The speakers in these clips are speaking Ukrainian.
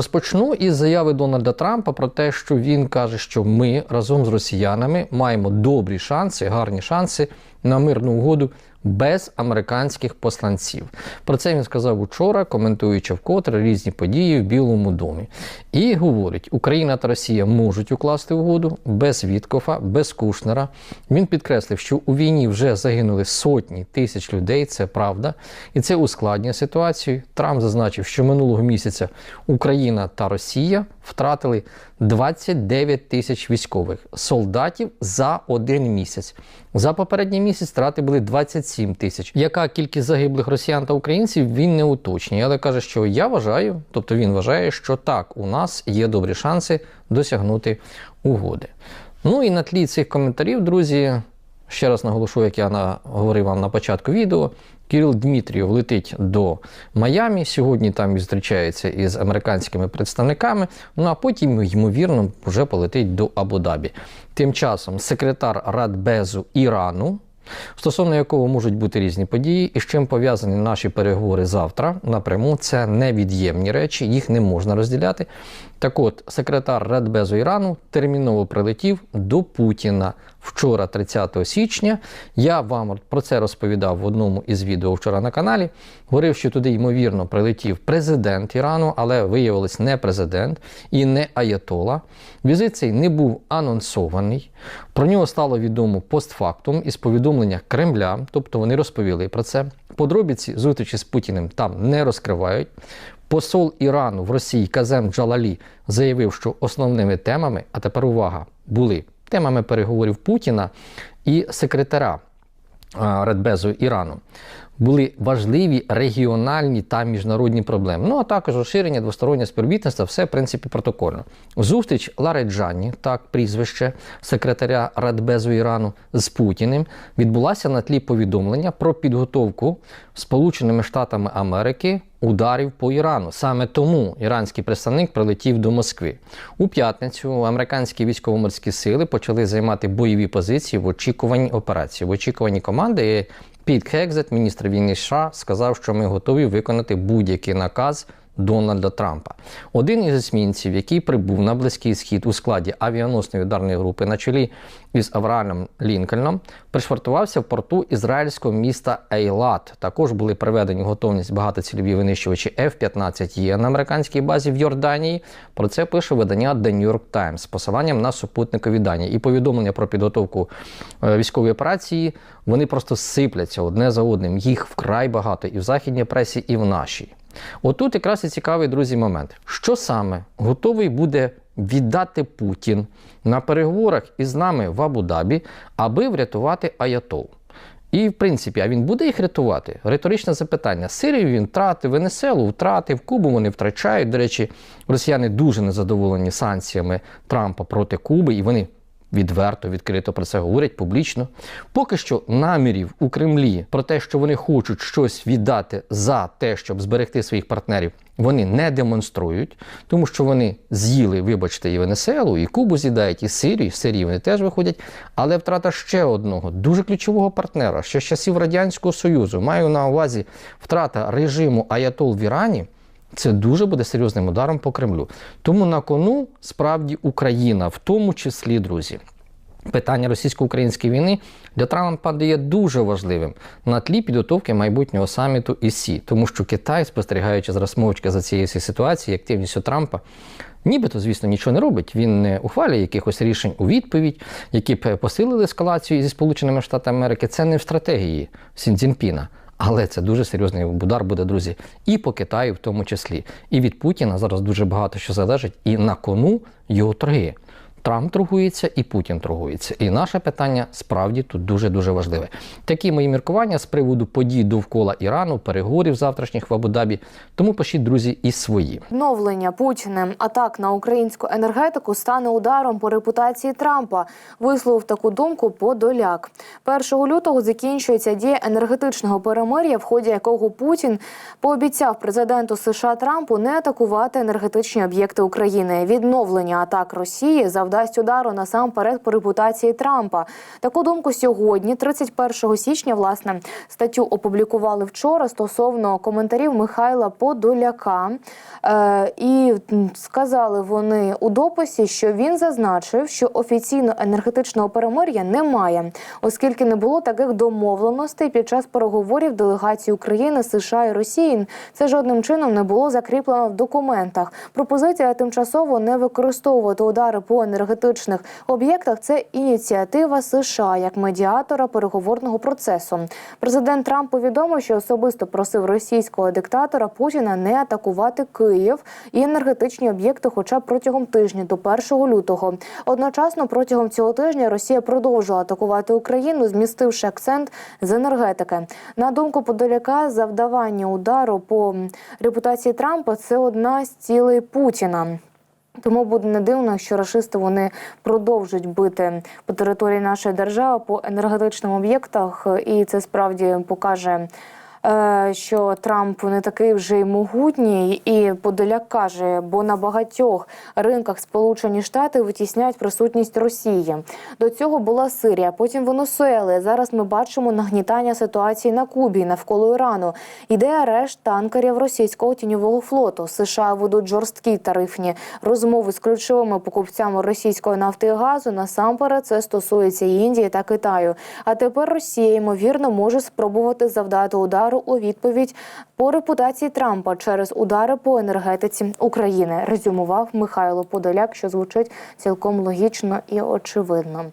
Розпочну із заяви Дональда Трампа про те, що він каже, що ми разом з росіянами маємо добрі шанси, гарні шанси на мирну угоду без американських посланців. Про це він сказав учора, коментуючи вкотре різні події в Білому домі. І говорить: Україна та Росія можуть укласти угоду без Віткофа, без Кушнера. Він підкреслив, що у війні вже загинули сотні тисяч людей. Це правда, і це ускладнює ситуацію. Трамп зазначив, що минулого місяця Україна та Росія втратили 29 тисяч військових солдатів за один місяць. За попередній місяць втрати були 27 тисяч. Яка кількість загиблих росіян та українців він не уточнює, але каже, що я вважаю, тобто він вважає, що так, у нас є добрі шанси досягнути угоди. Ну і на тлі цих коментарів, друзі, ще раз наголошу, як я говорив вам на початку відео. Кирил Дмитрієв летить до Майамі. Сьогодні там зустрічається із американськими представниками. Ну а потім, ймовірно, вже полетить до Абу-Дабі. Тим часом секретар Радбезу Ірану, стосовно якого можуть бути різні події, і з чим пов'язані наші переговори завтра напряму, це невід'ємні речі, їх не можна розділяти. Так от, секретар Радбезу Ірану терміново прилетів до Путіна вчора, 30 січня. Я вам про це розповідав в одному із відео вчора на каналі. Говорив, що туди, ймовірно, прилетів президент Ірану, але виявилось не президент і не Аятола. Візит цей не був анонсований. Про нього стало відомо постфактум із повідомлення Кремля, тобто вони розповіли про це. Подробиці зустрічі з Путіним там не розкривають. Посол Ірану в Росії Казем Джалалі заявив, що основними темами, а тепер увага, були темами переговорів Путіна і секретаря Радбезу Ірану. Були важливі регіональні та міжнародні проблеми. Ну а також розширення двостороннього співробітництва, все в принципі протокольно. Зустріч Лареджані, так прізвище секретаря Радбезу Ірану з Путіним, відбулася на тлі повідомлення про підготовку Сполученими Штатами Америки ударів по Ірану. Саме тому іранський представник прилетів до Москви. У п'ятницю американські військово-морські сили почали займати бойові позиції в очікуванні операції, в очікуванні команди. Піт Хекзет, міністр війни США, сказав, що ми готові виконати будь-який наказ Дональда Трампа. Один із есмінців, який прибув на близький схід у складі авіаносної ударної групи на чолі із Авраамом Лінкольном, пришвартувався в порту ізраїльського міста Ейлат. Також були приведені готовність багатоцільові винищувачі F-15Е на американській базі в Йорданії. Про це пише видання The New York Times з посиланням на супутникові дані. І повідомлення про підготовку е, військової операції вони просто сипляться одне за одним. Їх вкрай багато і в західній пресі, і в нашій. Отут якраз і цікавий, друзі, момент. Що саме готовий буде віддати Путін на переговорах із нами в Абу-Дабі, аби врятувати Аятол? І, в принципі, а він буде їх рятувати? Риторичне запитання. Сирію він втратив, Венеселу втратив, Кубу вони втрачають. До речі, росіяни дуже незадоволені санкціями Трампа проти Куби, і вони відверто, відкрито про це говорять публічно. Поки що намірів у Кремлі про те, що вони хочуть щось віддати за те, щоб зберегти своїх партнерів, вони не демонструють, тому що вони з'їли, вибачте, і Венеселу, і Кубу з'їдають, і Сирію, і в Сирії вони теж виходять. Але втрата ще одного дуже ключового партнера, ще з часів Радянського Союзу, маю на увазі втрата режиму Аятол в Ірані. Це дуже буде серйозним ударом по Кремлю. Тому на кону справді Україна, в тому числі, друзі. Питання російсько-української війни для Трампа є дуже важливим на тлі підготовки майбутнього саміту ІСІ, тому що Китай, спостерігаючи зараз мовчки за цією ситуацією, активністю Трампа, нібито, звісно, нічого не робить. Він не ухвалює якихось рішень у відповідь, які б посилили ескалацію зі Сполученими Штатами Америки. Це не в стратегії Сінцзінпіна. Але це дуже серйозний удар буде, друзі, і по Китаю в тому числі. І від Путіна зараз дуже багато що залежить, і на кону його торги. Трамп торгується і Путін торгується. І наше питання справді тут дуже-дуже важливе. Такі мої міркування з приводу подій довкола Ірану, переговорів завтрашніх в Абу-Дабі. Тому пишіть, друзі, і свої. Відновлення Путіним атак на українську енергетику стане ударом по репутації Трампа. Висловив таку думку Подоляк. 1 лютого закінчується дія енергетичного перемир'я, в ході якого Путін пообіцяв президенту США Трампу не атакувати енергетичні об'єкти України. Відновлення атак Росії завдання завдасть удару насамперед по репутації Трампа. Таку думку сьогодні, 31 січня, власне, статтю опублікували вчора стосовно коментарів Михайла Подоляка. Е, і сказали вони у дописі, що він зазначив, що офіційно енергетичного перемир'я немає, оскільки не було таких домовленостей під час переговорів делегацій України, США і Росії. Це жодним чином не було закріплено в документах. Пропозиція тимчасово не використовувати удари по енергетичних об'єктах. Це ініціатива США як медіатора переговорного процесу. Президент Трамп повідомив, що особисто просив російського диктатора Путіна не атакувати Київ і енергетичні об'єкти, хоча б протягом тижня до 1 лютого. Одночасно протягом цього тижня Росія продовжила атакувати Україну, змістивши акцент з енергетики. На думку Подоляка, завдавання удару по репутації Трампа це одна з цілей Путіна. Тому буде не дивно, що рашисти вони продовжують бити по території нашої держави по енергетичним об'єктах, і це справді покаже. Е, Що Трамп не такий вже й могутній, і Подоляк каже, бо на багатьох ринках Сполучені Штати витісняють присутність Росії. До цього була Сирія, потім Венесуела. Зараз ми бачимо нагнітання ситуації на Кубі навколо Ірану. Іде арешт танкерів російського тіньового флоту. США ведуть жорсткі тарифні розмови з ключовими покупцями російської нафти і газу. Насамперед це стосується Індії та Китаю. А тепер Росія ймовірно може спробувати завдати удару у відповідь по репутації Трампа через удари по енергетиці України. Резюмував Михайло Подоляк, що звучить цілком логічно і очевидно.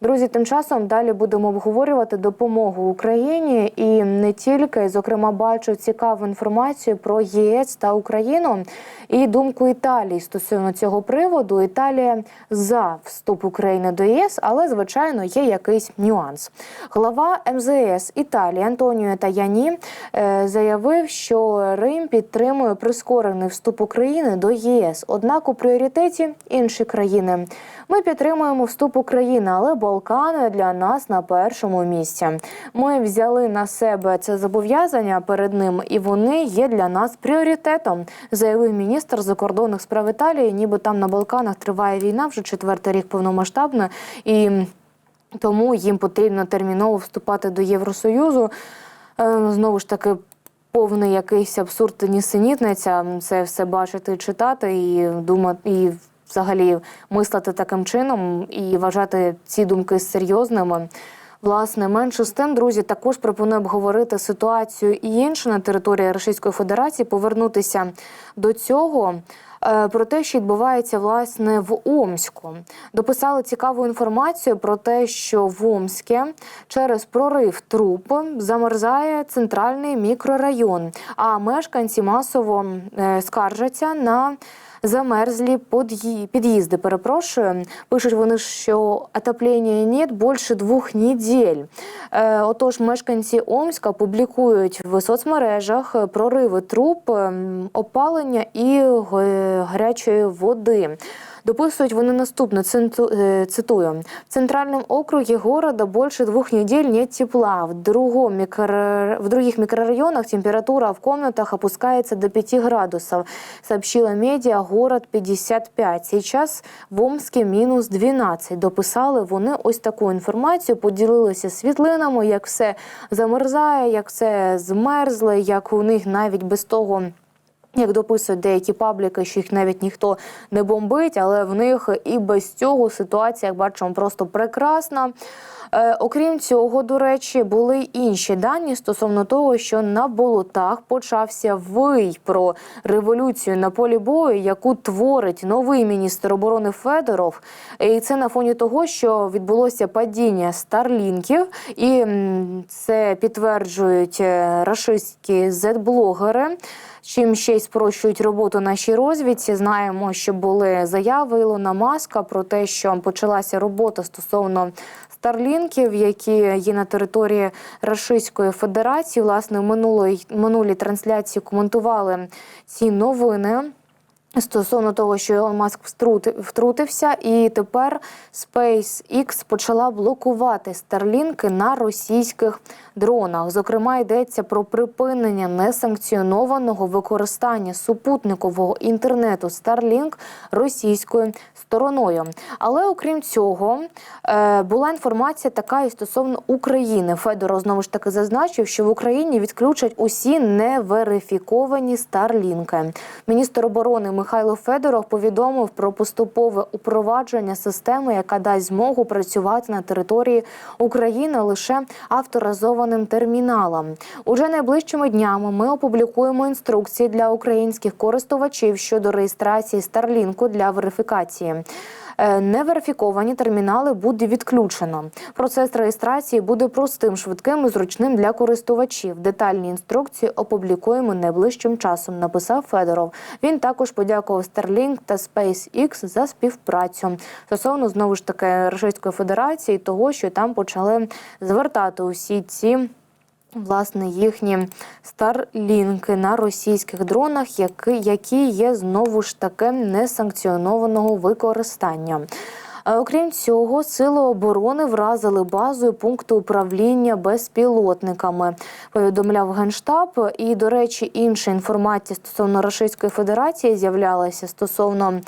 Друзі, тим часом далі будемо обговорювати допомогу Україні і не тільки, зокрема, бачу цікаву інформацію про ЄС та Україну і думку Італії стосовно цього приводу. Італія за вступ України до ЄС, але звичайно є якийсь нюанс. Глава МЗС Італії Антоніо Таяні е, заявив, що Рим підтримує прискорений вступ України до ЄС. Однак у пріоритеті інші країни. Ми підтримуємо вступ України, але Балкани для нас на першому місці. Ми взяли на себе це зобов'язання перед ним, і вони є для нас пріоритетом, заявив міністр закордонних справ Італії. Ніби там на Балканах триває війна вже четвертий рік повномасштабна і. Тому їм потрібно терміново вступати до Євросоюзу. Е, Знову ж таки, повний якийсь абсурд нісенітниця. Це все бачити, читати і думати, і взагалі мислити таким чином і вважати ці думки серйозними. Власне, менше з тим, друзі, також пропоную обговорити ситуацію і інше на території Російської Федерації, повернутися до цього. Е, Про те, що відбувається власне в Омську, дописали цікаву інформацію про те, що в Омське через прорив труб замерзає центральний мікрорайон, а мешканці масово е, скаржаться на замерзлі під'їзди. Перепрошую, пишуть вони, що отоплення нет більше двох неділь. Е, Отож, мешканці Омська публікують в соцмережах прориви труб, ем, опалення і гарячої води. Дописують вони наступне, цинту- е, цитую. В центральном округе города больше двух недель нет тепла. В, другом микро... в других микрорайонах температура в комнатах опускается до 5 градусов, сообщила медиа «Город 55». Сейчас в Омске мінус 12. Дописали вони ось таку інформацію, поділилися світлинами, як все замерзає, як все змерзло, як у них навіть без того як дописують деякі пабліки, що їх навіть ніхто не бомбить, але в них і без цього ситуація, як бачимо, просто прекрасна. Е, окрім цього, до речі, були інші дані стосовно того, що на болотах почався вий про революцію на полі бою, яку творить новий міністр оборони Федоров. І це на фоні того, що відбулося падіння старлінків, і це підтверджують е, рашистські зет-блогери. Чим ще й спрощують роботу нашій розвідці. Знаємо, що були заяви Ілона Маска про те, що почалася робота стосовно старлінків, які є на території Рашистської Федерації. Власне, минулої минулі трансляції коментували ці новини. Стосовно того, що Ілон Маск втрутився, і тепер SpaceX почала блокувати старлінки на російських дронах. Зокрема, йдеться про припинення несанкціонованого використання супутникового інтернету Starlink російською стороною. Але окрім цього, е, була інформація така і стосовно України. Федоров знову ж таки зазначив, що в Україні відключать усі неверифіковані старлінки. Міністр оборони Михайло Федоров повідомив про поступове упровадження системи, яка дасть змогу працювати на території України лише авторизованим терміналом. Уже найближчими днями ми опублікуємо інструкції для українських користувачів щодо реєстрації Старлінку для верифікації. Е, Неверифіковані термінали буде відключено. Процес реєстрації буде простим, швидким і зручним для користувачів. Детальні інструкції опублікуємо найближчим часом. Написав Федоров. Він також подякував Starlink та SpaceX за співпрацю стосовно знову ж таки Російської Федерації, того, що там почали звертати усі ці. Власне, їхні старлінки на російських дронах, які, які є знову ж таки несанкціонованого використання. Е, Окрім цього, сили оборони вразили базу і пункти управління безпілотниками. Повідомляв генштаб. І, до речі, інша інформація стосовно Російської Федерації з'являлася стосовно.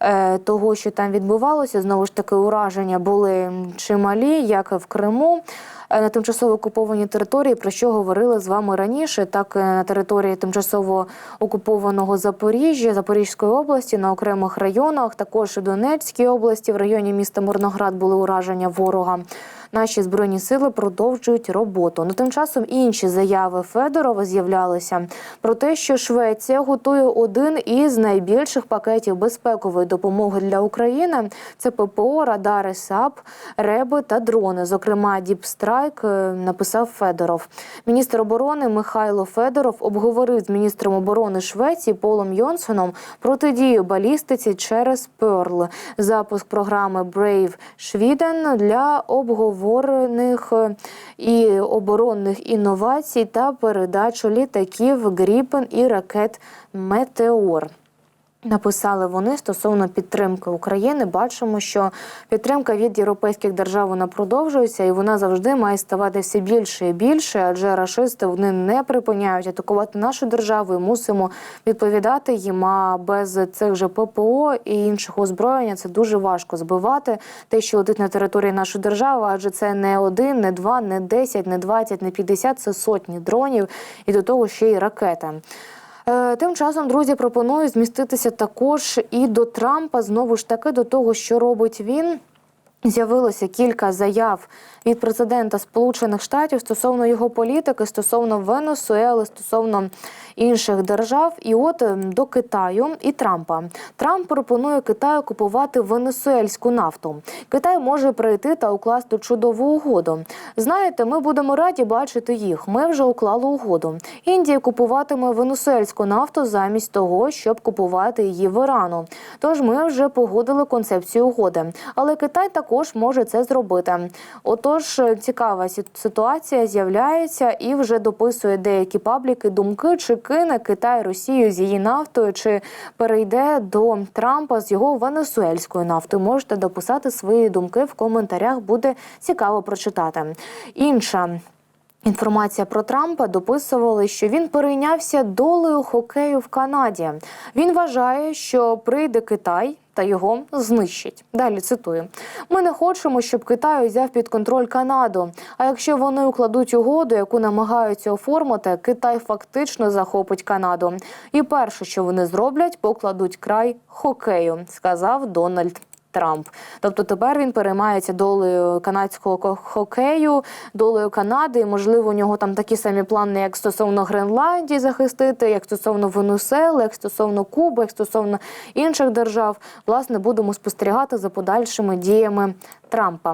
Е, Того, що там відбувалося, знову ж таки ураження були чималі, як в Криму е, на тимчасово окупованій території, про що говорили з вами раніше, так на території тимчасово окупованого Запоріжжя, Запорізької області, на окремих районах, також і Донецькій області, в районі міста Мирноград були ураження ворога. Наші збройні сили продовжують роботу. Ну тим часом інші заяви Федорова з'являлися про те, що Швеція готує один із найбільших пакетів безпекової допомоги для України. Це ППО, радари САП, реби та дрони. Зокрема, Діпстрайк е, написав Федоров. Міністр оборони Михайло Федоров обговорив з міністром оборони Швеції Полом Йонсоном протидію балістиці через Перл, запуск програми Brave Sweden для обговорених е, і оборонних інновацій та передачу літаків Гріпен і ракет Метеор. Написали вони стосовно підтримки України. Бачимо, що підтримка від європейських держав вона продовжується, і вона завжди має ставати все більше і більше, адже рашисти вони не припиняють атакувати нашу державу. і Мусимо відповідати їм. А без цих же ППО і інших озброєння це дуже важко збивати те, що летить на території нашої держави, адже це не один, не два, не десять, не двадцять, не п'ятдесят, це сотні дронів, і до того ще й ракети. Е, Тим часом, друзі, пропоную зміститися також і до Трампа. Знову ж таки, до того, що робить він. З'явилося кілька заяв від президента Сполучених Штатів стосовно його політики, стосовно Венесуели, стосовно інших держав. І от ем, до Китаю і Трампа. Трамп пропонує Китаю купувати венесуельську нафту. Китай може прийти та укласти чудову угоду. Знаєте, ми будемо раді бачити їх. Ми вже уклали угоду. Індія купуватиме венесуельську нафту замість того, щоб купувати її в Ірану. Тож ми вже погодили концепцію угоди. Але Китай також може це зробити. Отож, е, цікава ситуація з'являється і вже дописує деякі пабліки думки, чи кине Китай Росію з її нафтою, чи перейде до Трампа з його венесуельською нафтою. Можете дописати свої думки в коментарях. Буде цікаво прочитати. Інша Інформація про Трампа дописували, що він перейнявся долею хокею в Канаді. Він вважає, що прийде Китай та його знищить. Далі цитую: ми не хочемо, щоб Китай взяв під контроль Канаду. А якщо вони укладуть угоду, яку намагаються оформити, Китай фактично захопить Канаду. І перше, що вони зроблять, покладуть край хокею, сказав Дональд. Трамп. Тобто тепер він переймається долею канадського ко- хокею, долею Канади. Можливо, у нього там такі самі плани, як стосовно Гренландії захистити, як стосовно Венесуели, як стосовно Куби, як стосовно інших держав. Власне, будемо спостерігати за подальшими діями Трампа.